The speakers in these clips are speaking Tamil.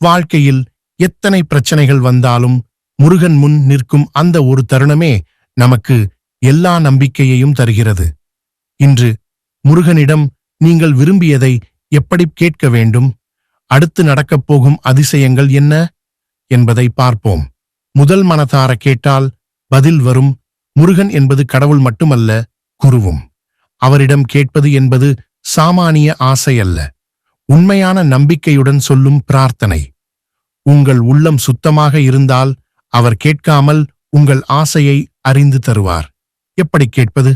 வாழ்க்கையில் எத்தனை பிரச்சனைகள் வந்தாலும் முருகன் முன் நிற்கும் அந்த ஒரு தருணமே நமக்கு எல்லா நம்பிக்கையையும் தருகிறது. இன்று முருகனிடம் நீங்கள் விரும்பியதை எப்படி கேட்க வேண்டும்? அடுத்து நடக்கப் போகும் அதிசயங்கள் என்ன? என்பதை பார்ப்போம். முதல் மனதார கேட்டால் பதில் வரும் முருகன் என்பது கடவுள் மட்டுமல்ல குருவும். அவரிடம் கேட்பது என்பது சாமானிய ஆசை அல்ல உண்மையான நம்பிக்கையுடன் சொல்லும் பிரார்த்தனை. உங்கள் உள்ளம் சுத்தமாக இருந்தால் அவர் கேட்காமல் உங்கள் ஆசையை அறிந்து தருவார். எப்படி கேட்பது?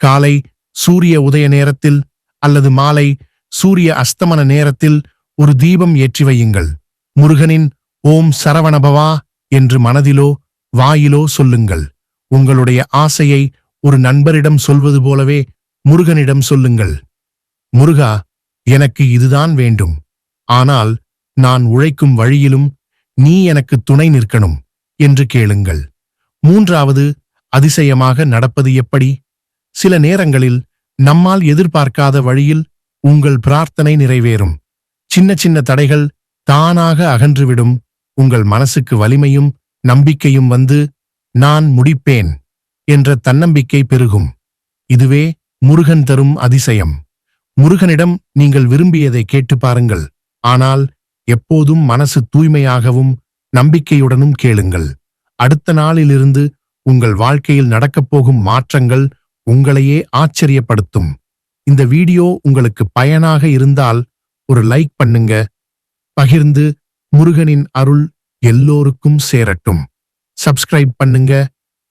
காலை சூரிய உதய நேரத்தில் அல்லது மாலை சூரிய அஸ்தமன நேரத்தில் ஒரு தீபம் ஏற்றி வையுங்கள். முருகனின் ஓம் சரவணபவா என்று மனதிலோ வாயிலோ சொல்லுங்கள். உங்களுடைய ஆசையை ஒரு நண்பரிடம் சொல்வது போலவே முருகனிடம் சொல்லுங்கள். முருகா எனக்கு இதுதான் வேண்டும். ஆனால் நான் உழைக்கும் வழியிலும் நீ எனக்கு துணை நிற்கணும் என்று கேளுங்கள். மூன்றாவது அதிசயமாக நடப்பது எப்படி? சில நேரங்களில் நம்மால் எதிர்பார்க்காத வழியில் உங்கள் பிரார்த்தனை நிறைவேறும். சின்ன சின்ன தடைகள் தானாக அகன்றுவிடும். உங்கள் மனசுக்கு வலிமையும் நம்பிக்கையும் வந்து நான் முடிப்பேன் என்ற தன்னம்பிக்கை பெருகும். இதுவே முருகன் தரும் அதிசயம். முருகனிடம் நீங்கள் விரும்பியதை கேட்டு பாருங்கள். ஆனால் எப்போதும் மனசு தூய்மையாகவும் நம்பிக்கையுடனும் கேளுங்கள். அடுத்த நாளிலிருந்து உங்கள் வாழ்க்கையில் நடக்கப் போகும் மாற்றங்கள் உங்களையே ஆச்சரியப்படுத்தும். இந்த வீடியோ உங்களுக்கு பயனாக இருந்தால் ஒரு லைக் பண்ணுங்க. பகிர்ந்து முருகனின் அருள் எல்லோருக்கும் சேரட்டும். சப்ஸ்கிரைப் பண்ணுங்க.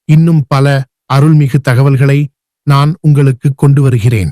இன்னும் பல அருள்மிகு தகவல்களை நான் உங்களுக்கு கொண்டு வருகிறேன்.